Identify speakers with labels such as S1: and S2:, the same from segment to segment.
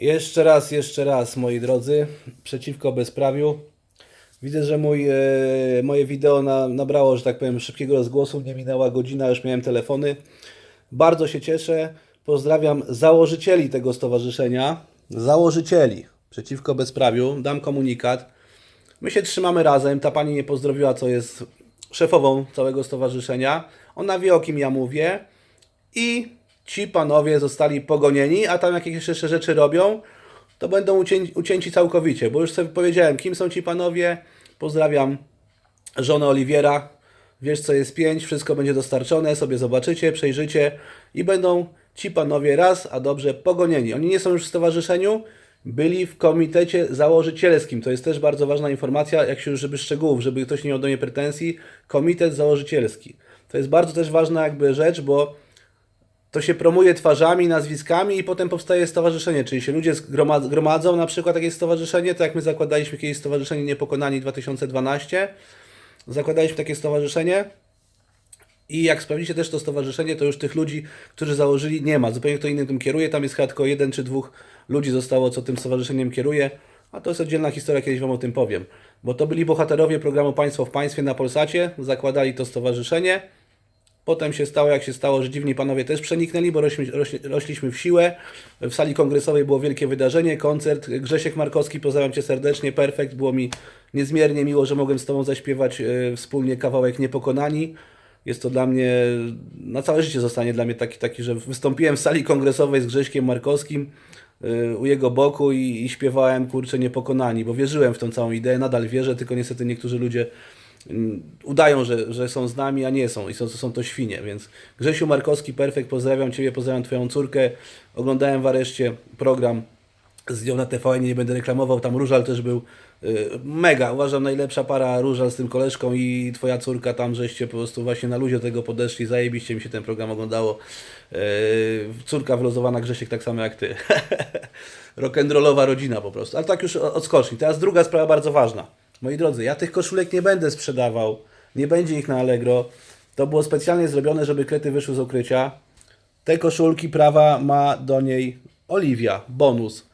S1: Jeszcze raz, jeszcze raz, moi drodzy, przeciwko bezprawiu. Widzę, że mój, e, moje wideo na, nabrało, że tak powiem, szybkiego rozgłosu. Nie minęła godzina, już miałem telefony. Bardzo się cieszę. Pozdrawiam założycieli tego stowarzyszenia. Założycieli przeciwko bezprawiu. Dam komunikat. My się trzymamy razem. Ta pani nie pozdrowiła, co jest szefową całego stowarzyszenia. Ona wie, o kim ja mówię. I ci panowie zostali pogonieni, a tam jakieś jeszcze rzeczy robią, to będą ucięci, ucięci całkowicie. Bo już sobie powiedziałem, kim są ci panowie. Pozdrawiam żonę Oliwiera. Wiesz, co jest pięć, wszystko będzie dostarczone, sobie zobaczycie, przejrzycie i będą ci panowie raz, a dobrze pogonieni. Oni nie są już w stowarzyszeniu, byli w komitecie założycielskim. To jest też bardzo ważna informacja, jak się już, żeby szczegółów, żeby ktoś nie miał do mnie pretensji. Komitet założycielski. To jest bardzo też ważna jakby rzecz, bo to się promuje twarzami, nazwiskami i potem powstaje stowarzyszenie, czyli się ludzie gromadzą, na przykład takie stowarzyszenie, tak jak my zakładaliśmy kiedyś Stowarzyszenie Niepokonani 2012, zakładaliśmy takie stowarzyszenie i jak sprawdzicie też to stowarzyszenie, to już tych ludzi, którzy założyli, nie ma. Zupełnie kto inny tym kieruje. Tam jest chyba tylko jeden czy dwóch ludzi zostało, co tym stowarzyszeniem kieruje. A to jest oddzielna historia, kiedyś Wam o tym powiem. Bo to byli bohaterowie programu Państwo w Państwie na Polsacie, zakładali to stowarzyszenie. Potem się stało, jak się stało, że dziwni panowie też przeniknęli, bo rośli, rośli, rośliśmy w siłę. W sali kongresowej było wielkie wydarzenie, koncert. Grzesiek Markowski, pozdrawiam Cię serdecznie, perfekt. Było mi niezmiernie miło, że mogłem z Tobą zaśpiewać e, wspólnie kawałek Niepokonani. Jest to dla mnie, na całe życie zostanie dla mnie taki, taki że wystąpiłem w sali kongresowej z Grześkiem Markowskim y, u jego boku i, i śpiewałem, kurczę, Niepokonani, bo wierzyłem w tą całą ideę, nadal wierzę, tylko niestety niektórzy ludzie udają, że, że są z nami, a nie są i są, są to świnie, więc Grzesiu Markowski, perfekt, pozdrawiam Ciebie, pozdrawiam Twoją córkę, oglądałem w areszcie program z nią na TVN, nie będę reklamował, tam Różal też był y, mega, uważam najlepsza para Różal z tym koleżką i twoja córka tam, żeście po prostu właśnie na luzie tego podeszli, zajebiście mi się ten program oglądało. Y, Córka wylozowana Grzesiek tak samo jak ty. Rock'n'rollowa rodzina po prostu, ale tak już odskoczni. Teraz druga sprawa bardzo ważna. Moi drodzy, ja tych koszulek nie będę sprzedawał, nie będzie ich na Allegro. To było specjalnie zrobione, żeby klety wyszły z ukrycia. Te koszulki prawa ma do niej Oliwia, bonus.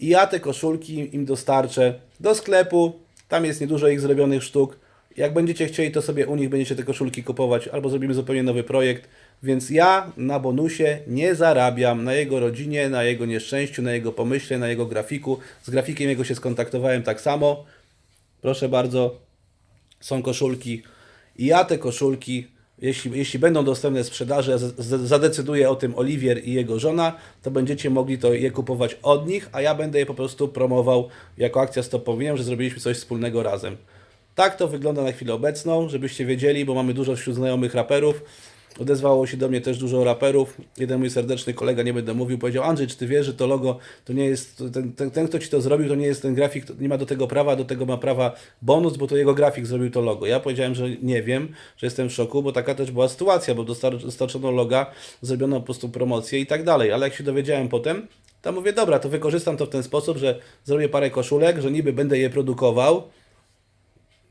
S1: I ja te koszulki im dostarczę do sklepu. Tam jest niedużo ich zrobionych sztuk. Jak będziecie chcieli, to sobie u nich będziecie te koszulki kupować, albo zrobimy zupełnie nowy projekt. Więc ja na bonusie nie zarabiam na jego rodzinie, na jego nieszczęściu, na jego pomyśle, na jego grafiku. Z grafikiem jego się skontaktowałem tak samo. Proszę bardzo, są koszulki i ja te koszulki, jeśli, jeśli będą dostępne w sprzedaży, zadecyduje o tym Oliwier i jego żona, to będziecie mogli to je kupować od nich, a ja będę je po prostu promował jako akcja Stop Powiem, że zrobiliśmy coś wspólnego razem. Tak to wygląda na chwilę obecną, żebyście wiedzieli, bo mamy dużo wśród znajomych raperów. Odezwało się do mnie też dużo raperów. Jeden mój serdeczny kolega, nie będę mówił, powiedział: Andrzej, czy ty wiesz, że to logo to nie jest. Ten, ten, ten kto ci to zrobił, to nie jest ten grafik, nie ma do tego prawa, do tego ma prawa bonus, bo to jego grafik zrobił to logo. Ja powiedziałem, że nie wiem, że jestem w szoku, bo taka też była sytuacja, bo dostar- dostarczono loga, zrobiono po prostu promocję i tak dalej. Ale jak się dowiedziałem potem, to mówię: Dobra, to wykorzystam to w ten sposób, że zrobię parę koszulek, że niby będę je produkował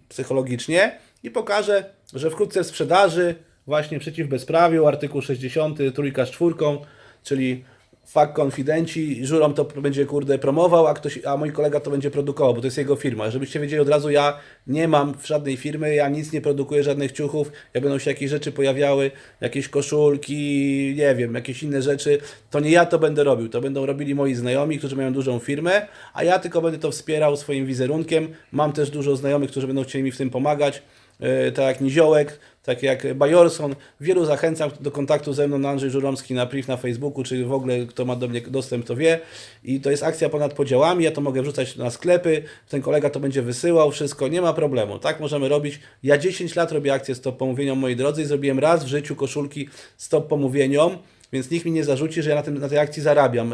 S1: psychologicznie i pokażę, że wkrótce w sprzedaży właśnie przeciw bezprawiu, artykuł 60, trójka z czwórką, czyli fakt konfidenci, żurą to będzie kurde promował, a, ktoś, a mój kolega to będzie produkował, bo to jest jego firma. Żebyście wiedzieli od razu, ja nie mam żadnej firmy, ja nic nie produkuję, żadnych ciuchów, jak będą się jakieś rzeczy pojawiały, jakieś koszulki, nie wiem, jakieś inne rzeczy, to nie ja to będę robił, to będą robili moi znajomi, którzy mają dużą firmę, a ja tylko będę to wspierał swoim wizerunkiem. Mam też dużo znajomych, którzy będą chcieli mi w tym pomagać, e, tak jak Niziołek, tak jak Bajorson. Wielu zachęcam do kontaktu ze mną na Andrzej Żuromski na priv na Facebooku, czy w ogóle kto ma do mnie dostęp, to wie. I to jest akcja ponad podziałami, ja to mogę wrzucać na sklepy, ten kolega to będzie wysyłał, wszystko, nie ma problemu. Tak możemy robić. Ja 10 lat robię akcję Stop Pomówieniom, moi drodzy, i zrobiłem raz w życiu koszulki Stop Pomówieniom. Więc nikt mi nie zarzuci, że ja na, tym, na tej akcji zarabiam,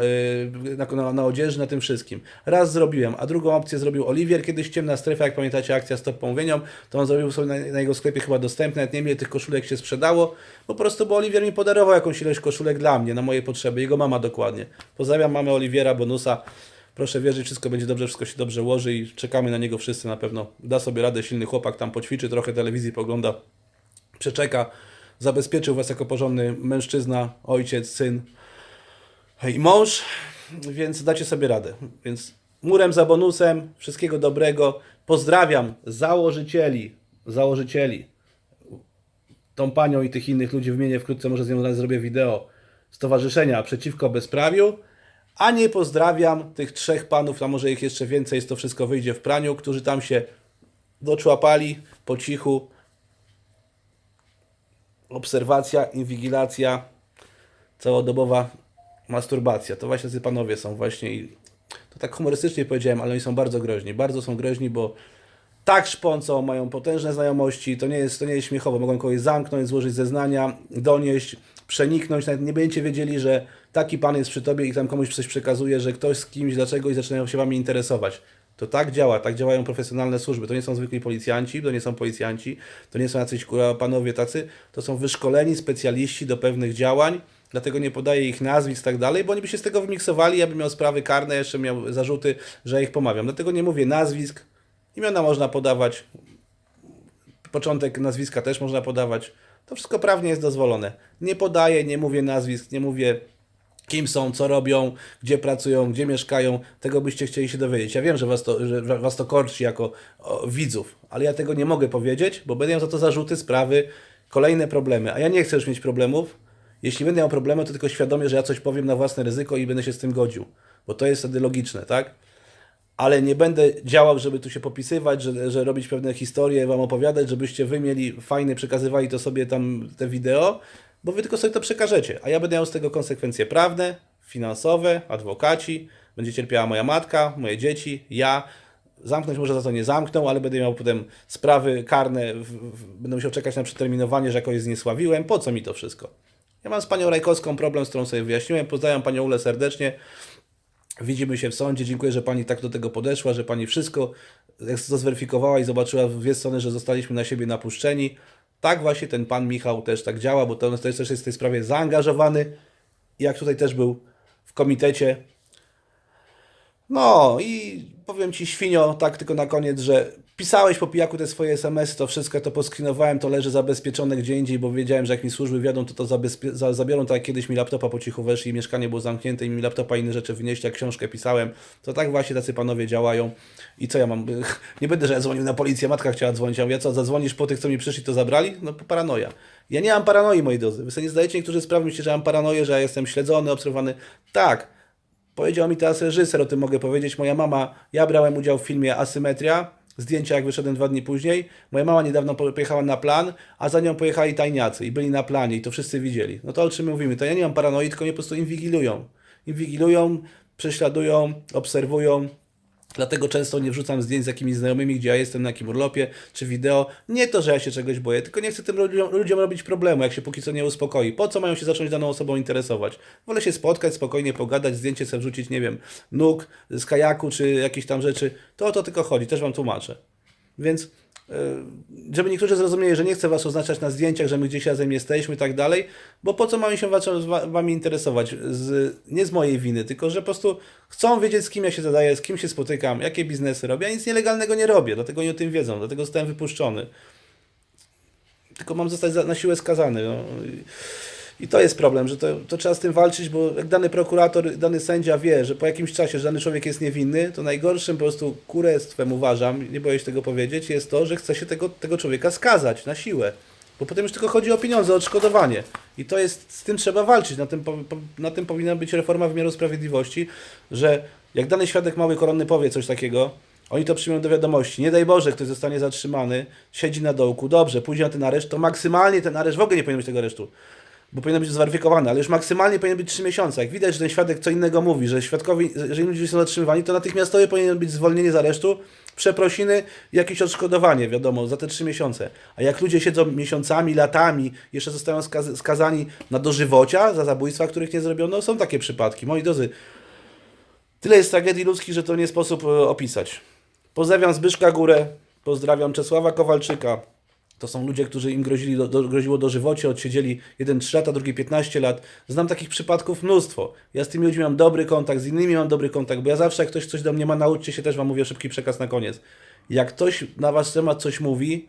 S1: yy, na, na, na odzieży, na tym wszystkim. Raz zrobiłem, a drugą opcję zrobił Oliwier, kiedyś ciemna strefa, jak pamiętacie, akcja Stop Pomówieniom, to on zrobił sobie na, na jego sklepie chyba dostępne, nawet nie wiem tych koszulek się sprzedało, po prostu, bo Oliwier mi podarował jakąś ilość koszulek dla mnie, na moje potrzeby, jego mama dokładnie. Pozdrawiam mamę Oliwiera, bonusa. Proszę wierzyć, wszystko będzie dobrze, wszystko się dobrze ułoży i czekamy na niego wszyscy na pewno. Da sobie radę, silny chłopak, tam poćwiczy, trochę telewizji pogląda, przeczeka, zabezpieczył Was jako porządny mężczyzna, ojciec, syn i mąż. więc dacie sobie radę. Więc murem za bonusem, wszystkiego dobrego. Pozdrawiam założycieli, założycieli. Tą panią i tych innych ludzi wymienię wkrótce, może z nią zrobię wideo. Stowarzyszenia Przeciwko Bezprawiu. A nie pozdrawiam tych trzech panów, a może ich jeszcze więcej, jest to wszystko wyjdzie w praniu, którzy tam się doczłapali po cichu. Obserwacja, inwigilacja, całodobowa masturbacja. To właśnie tacy panowie są właśnie i to tak humorystycznie powiedziałem, ale oni są bardzo groźni. Bardzo są groźni, bo tak szpącą, mają potężne znajomości, to nie jest, to nie jest śmiechowe. Mogą kogoś zamknąć, złożyć zeznania, donieść, przeniknąć. Nawet nie będziecie wiedzieli, że taki pan jest przy tobie i tam komuś coś przekazuje, że ktoś z kimś, dlaczego i zaczynają się wami interesować. To tak działa, tak działają profesjonalne służby. To nie są zwykli policjanci, to nie są policjanci, to nie są jacyś panowie tacy, to są wyszkoleni specjaliści do pewnych działań, dlatego nie podaję ich nazwisk i tak dalej, bo oni by się z tego wymiksowali, ja bym miał sprawy karne, jeszcze miał zarzuty, że ich pomawiam. Dlatego nie mówię nazwisk, imiona można podawać, początek nazwiska też można podawać. To wszystko prawnie jest dozwolone. Nie podaję, nie mówię nazwisk, nie mówię kim są, co robią, gdzie pracują, gdzie mieszkają. Tego byście chcieli się dowiedzieć. Ja wiem, że was to, że was to korci jako o, widzów, ale ja tego nie mogę powiedzieć, bo będę miał za to zarzuty, sprawy, kolejne problemy. A ja nie chcę już mieć problemów. Jeśli będę miał problemy, to tylko świadomie, że ja coś powiem na własne ryzyko i będę się z tym godził. Bo to jest wtedy logiczne, tak? ale nie będę działał, żeby tu się popisywać, że, że robić pewne historie, wam opowiadać, żebyście wy mieli fajne, przekazywali to sobie tam te wideo, bo wy tylko sobie to przekażecie, a ja będę miał z tego konsekwencje prawne, finansowe, adwokaci, będzie cierpiała moja matka, moje dzieci, ja. Zamknąć może za to nie zamkną, ale będę miał potem sprawy karne, w, w, będę musiał czekać na przeterminowanie, że jakoś zniesławiłem. Po co mi to wszystko? Ja mam z panią Rajkowską problem, z którą sobie wyjaśniłem. Pozdrawiam panią Ulę serdecznie. Widzimy się w sądzie. Dziękuję, że pani tak do tego podeszła, że pani wszystko to zweryfikowała i zobaczyła w dwie strony, że zostaliśmy na siebie napuszczeni. Tak właśnie ten pan Michał też tak działa, bo to, jest też jest w tej sprawie zaangażowany. Jak tutaj też był w komitecie. No i powiem Ci świnio, tak tylko na koniec, że pisałeś po pijaku te swoje SMS, to wszystko to poskrinowałem, to leży zabezpieczone gdzie indziej, bo wiedziałem, że jak mi służby wiadą, to to za- zabiorą, tak jak kiedyś mi laptopa po cichu weszli, mieszkanie było zamknięte i mi laptopa inne rzeczy wynieśli, jak książkę pisałem, to tak właśnie tacy panowie działają i co ja mam, nie będę, że ja dzwonił na policję, matka chciała dzwonić, ja mówię, co, zadzwonisz po tych, co mi przyszli, to zabrali? No paranoja. Ja nie mam paranoi, moi drodzy, wy sobie nie zdajecie niektórzy sprawy, myślicie, że mam paranoję, że ja jestem śledzony, obserwowany, tak, Powiedział mi teraz reżyser, o tym mogę powiedzieć. Moja mama, ja brałem udział w filmie Asymetria, zdjęcia jak wyszedłem dwa dni później. Moja mama niedawno po- pojechała na plan, a za nią pojechali tajniacy i byli na planie i to wszyscy widzieli. No to o czym my mówimy? To ja nie mam paranoi, tylko mnie po prostu inwigilują. Inwigilują, prześladują, obserwują. Dlatego często nie wrzucam zdjęć z jakimiś znajomymi, gdzie ja jestem, na jakim urlopie, czy wideo. Nie to, że ja się czegoś boję, tylko nie chcę tym ludziom, robić problemu, jak się póki co nie uspokoi. Po co mają się zacząć daną osobą interesować? Wolę się spotkać, spokojnie pogadać, zdjęcie sobie wrzucić, nie wiem, nóg z kajaku, czy jakieś tam rzeczy. To o to tylko chodzi, też Wam tłumaczę. Więc żeby niektórzy zrozumieli, że nie chcę Was oznaczać na zdjęciach, że my gdzieś razem jesteśmy i tak dalej, bo po co mają się Wami interesować? Z, nie z mojej winy, tylko że po prostu chcą wiedzieć, z kim ja się zadaję, z kim się spotykam, jakie biznesy robię. Ja nic nielegalnego nie robię, dlatego oni o tym wiedzą, dlatego zostałem wypuszczony. Tylko mam zostać na siłę skazany. No. I- to jest problem, że to, to trzeba z tym walczyć, bo jak dany prokurator, dany sędzia wie, że po jakimś czasie, że dany człowiek jest niewinny, to najgorszym po prostu kurestwem uważam, nie boję się tego powiedzieć, jest to, że chce się tego, tego człowieka skazać na siłę. Bo potem już tylko chodzi o pieniądze, o odszkodowanie. I to jest, z tym trzeba walczyć. Na tym, na tym powinna być reforma wymiaru sprawiedliwości, że jak dany świadek mały koronny powie coś takiego, oni to przyjmą do wiadomości. Nie daj Boże, ktoś zostanie zatrzymany, siedzi na dołku, dobrze, pójdzie na ten areszt, to maksymalnie ten areszt, w ogóle nie powinien być tego aresztu, bo powinien być zweryfikowany, ale już maksymalnie powinien być 3 miesiące. Jak widać, że ten świadek co innego mówi, że świadkowi, jeżeli ludzie są zatrzymywani, to natychmiastowo powinien być zwolnienie z aresztu, przeprosiny jakieś odszkodowanie, wiadomo, za te 3 miesiące. A jak ludzie siedzą miesiącami, latami, jeszcze zostają skaz skazani na dożywocia za zabójstwa, których nie zrobiono, są takie przypadki. Moi drodzy, tyle jest tragedii ludzkich, że to nie sposób e, opisać. Pozdrawiam Zbyszka Górę, pozdrawiam Czesława Kowalczyka. To są ludzie, którzy im grozili do, do, groziło dożywocie, odsiedzieli jeden 3 lata, drugi 15 lat. Znam takich przypadków mnóstwo. Ja z tymi ludźmi mam dobry kontakt, z innymi mam dobry kontakt, bo ja zawsze jak ktoś coś do mnie ma, nauczcie się też, wam mówię szybki przekaz na koniec. Jak ktoś na wasz temat coś mówi,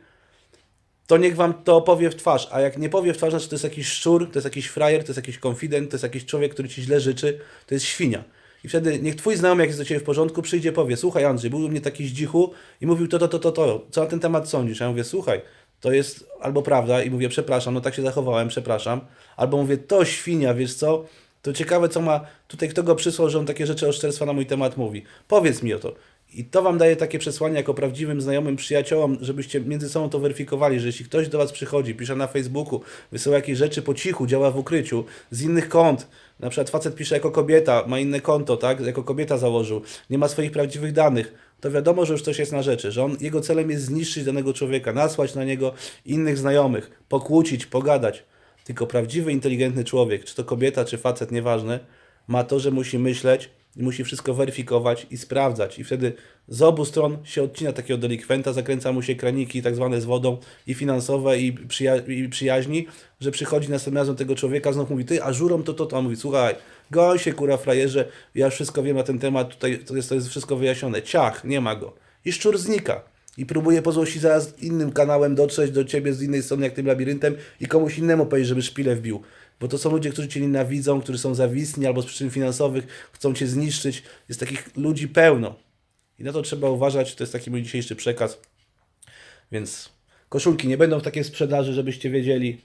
S1: to niech wam to opowie w twarz, a jak nie powie w twarz, znaczy to jest jakiś szczur, to jest jakiś frajer, to jest jakiś konfident, to jest jakiś człowiek, który ci źle życzy, to jest świnia. I wtedy niech twój znajomy, jak jest do ciebie w porządku, przyjdzie, powie, słuchaj Andrzej, był u mnie taki zdzichu i mówił to, to, to, to, to, co na ten temat sądzisz? Ja mówię, słuchaj, to jest albo prawda i mówię, przepraszam, no tak się zachowałem, przepraszam. Albo mówię, to świnia, wiesz co, to ciekawe, co ma tutaj, kto go przysłał, że on takie rzeczy oszczerstwa na mój temat mówi. Powiedz mi o to. I to wam daje takie przesłanie jako prawdziwym znajomym przyjaciołom, żebyście między sobą to weryfikowali, że jeśli ktoś do was przychodzi, pisze na Facebooku, wysyła jakieś rzeczy po cichu, działa w ukryciu, z innych kont, na przykład facet pisze jako kobieta, ma inne konto, tak, jako kobieta założył, nie ma swoich prawdziwych danych, to wiadomo, że już coś jest na rzeczy, że on, jego celem jest zniszczyć danego człowieka, nasłać na niego innych znajomych, pokłócić, pogadać. Tylko prawdziwy, inteligentny człowiek, czy to kobieta, czy facet, nieważne, ma to, że musi myśleć i musi wszystko weryfikować i sprawdzać. I wtedy z obu stron się odcina takiego delikwenta, zakręca mu się kraniki tak zwane z wodą i finansowe i, przyja- i przyjaźni, że przychodzi następnym razem tego człowieka, znów mówi, ty, a żurą to, to, to. A mówi, słuchaj, goń się, kura frajerze, ja wszystko wiem na ten temat, tutaj to jest, to jest wszystko wyjaśnione. Ciach, nie ma go. I szczur znika. I próbuje po zaraz innym kanałem dotrzeć do ciebie z innej strony, jak tym labiryntem i komuś innemu powiedzieć, żeby szpilę wbił. Bo to są ludzie, którzy cię nienawidzą, którzy są zawistni albo z przyczyn finansowych, chcą cię zniszczyć. Jest takich ludzi pełno. I na to trzeba uważać. To jest taki mój dzisiejszy przekaz. Więc koszulki nie będą w takiej sprzedaży, żebyście wiedzieli.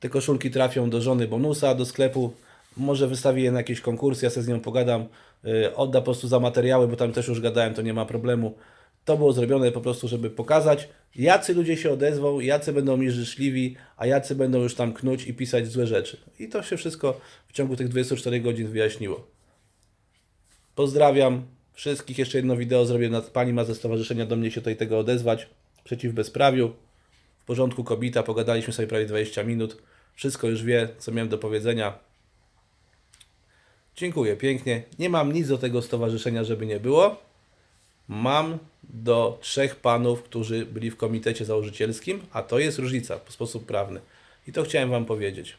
S1: Te koszulki trafią do żony bonusa, do sklepu. Może wystawi je na jakiś konkurs, ja sobie z nią pogadam. Yy, odda po prostu za materiały, bo tam też już gadałem, to nie ma problemu. To było zrobione po prostu, żeby pokazać, jacy ludzie się odezwą, jacy będą mi życzliwi, a jacy będą już tam knuć i pisać złe rzeczy. I to się wszystko w ciągu tych 24 godzin wyjaśniło. Pozdrawiam wszystkich. Jeszcze jedno wideo zrobię. Nad pani ma ze stowarzyszenia do mnie się tutaj tego odezwać. Przeciw bezprawiu. W porządku kobita. Pogadaliśmy sobie prawie 20 minut. Wszystko już wie, co miałem do powiedzenia. Dziękuję pięknie. Nie mam nic do tego stowarzyszenia, żeby nie było. Mam do trzech panów, którzy byli w komitecie założycielskim, a to jest różnica w sposób prawny. I to chciałem Wam powiedzieć.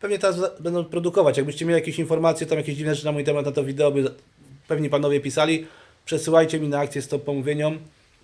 S1: Pewnie teraz będą produkować. Jakbyście mieli jakieś informacje, tam jakieś dziwne rzeczy na mój temat, na to wideo by pewnie panowie pisali. Przesyłajcie mi na akcję Stop Pomówieniom.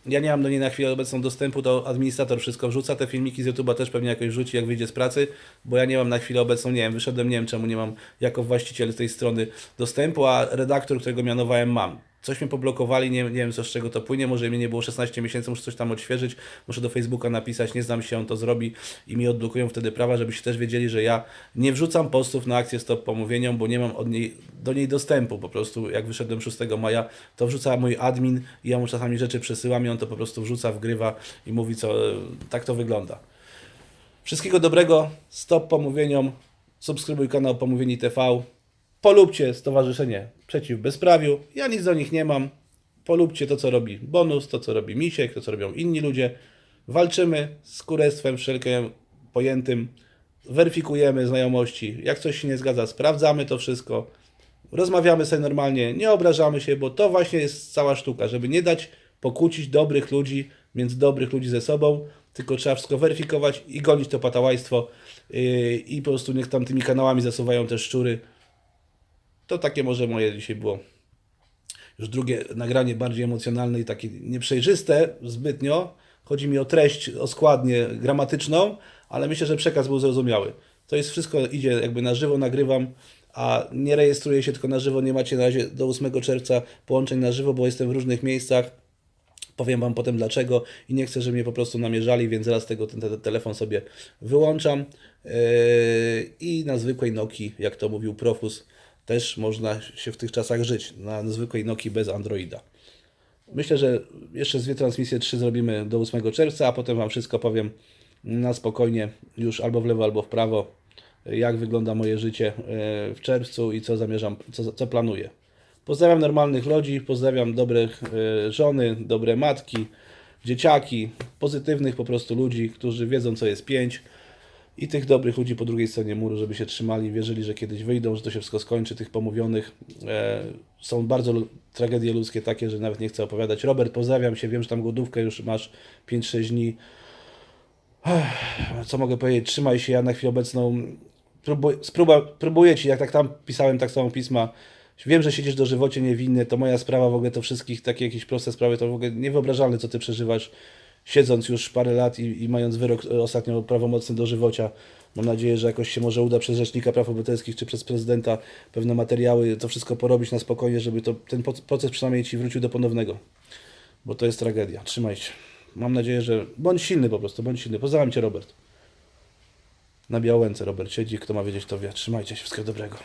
S1: Ja nie mam do niej na chwilę obecną dostępu, to administrator wszystko wrzuca. Te filmiki z YouTube'a też pewnie jakoś wrzuci, jak wyjdzie z pracy, bo ja nie mam na chwilę obecną, nie wiem, wyszedłem, nie wiem czemu nie mam jako właściciel tej strony dostępu, a redaktor, którego mianowałem, mam. Coś mnie poblokowali, nie, nie wiem co z czego to płynie, może mnie nie było 16 miesięcy, muszę coś tam odświeżyć, muszę do Facebooka napisać, nie znam się, on to zrobi. I mi odblokują wtedy prawa, żebyście też wiedzieli, że ja nie wrzucam postów na akcję Stop Pomówieniom, bo nie mam od niej, do niej dostępu, po prostu jak wyszedłem 6 maja, to wrzuca mój admin i ja mu czasami rzeczy przesyłam i on to po prostu wrzuca, wgrywa i mówi co, tak to wygląda. Wszystkiego dobrego, Stop Pomówieniom, subskrybuj kanał Pomówieni TV, polubcie Stowarzyszenie Przeciw Bezprawiu. Ja nic do nich nie mam. Polubcie to, co robi Bonus, to, co robi Misiek, to, co robią inni ludzie. Walczymy z kurestwem wszelkim pojętym. Weryfikujemy znajomości. Jak coś się nie zgadza, sprawdzamy to wszystko. Rozmawiamy sobie normalnie, nie obrażamy się, bo to właśnie jest cała sztuka, żeby nie dać pokłócić dobrych ludzi między dobrych ludzi ze sobą, tylko trzeba wszystko weryfikować i gonić to patałaństwo yy, i po prostu niech tam tymi kanałami zasuwają te szczury. To takie może moje dzisiaj było. Już drugie nagranie bardziej emocjonalne i takie nieprzejrzyste zbytnio. Chodzi mi o treść, o składnię gramatyczną, ale myślę, że przekaz był zrozumiały. To jest wszystko, idzie jakby na żywo, nagrywam, a nie rejestruję się tylko na żywo. Nie macie na razie do 8 czerwca połączeń na żywo, bo jestem w różnych miejscach. Powiem Wam potem dlaczego i nie chcę, żeby mnie po prostu namierzali, więc zaraz tego ten, ten telefon sobie wyłączam. Yy, I na zwykłej Nokii, jak to mówił Profus, też można się w tych czasach żyć. Na zwykłej Nokii bez Androida. Myślę, że jeszcze dwie transmisje, trzy zrobimy do 8 czerwca, a potem Wam wszystko powiem na spokojnie, już albo w lewo, albo w prawo, jak wygląda moje życie e, w czerwcu i co zamierzam, co, co planuję. Pozdrawiam normalnych ludzi, pozdrawiam dobrych e, żony, dobre matki, dzieciaki, pozytywnych po prostu ludzi, którzy wiedzą, co jest pięć i tych dobrych ludzi po drugiej stronie muru, żeby się trzymali, wierzyli, że kiedyś wyjdą, że to się wszystko skończy, tych pomówionych. E, są bardzo tragedie ludzkie takie, że nawet nie chcę opowiadać. Robert, pozdrawiam się, wiem, że tam głodówkę już masz 5-6 dni. Ech, Co mogę powiedzieć? Trzymaj się, ja na chwilę obecną próbuję, spróba, próbuję Ci, jak tak tam pisałem tak samo pisma, wiem, że siedzisz do żywocie niewinny, to moja sprawa w ogóle to wszystkich, takie jakieś proste sprawy, to w ogóle niewyobrażalne, co Ty przeżywasz. Siedząc już parę lat i, i mając wyrok e, ostatnio prawomocny dożywocia, mam nadzieję, że jakoś się może uda przez Rzecznika Praw Obywatelskich czy przez prezydenta pewne materiały, to wszystko porobić na spokojnie, żeby to, ten proces przynajmniej Ci wrócił do ponownego. Bo to jest tragedia. Trzymaj się. Mam nadzieję, że... Bądź silny po prostu, bądź silny. Pozdrawiam Cię, Robert. Na Białęce Robert siedzi, kto ma wiedzieć, to wie. Trzymajcie się, wszystkiego dobrego.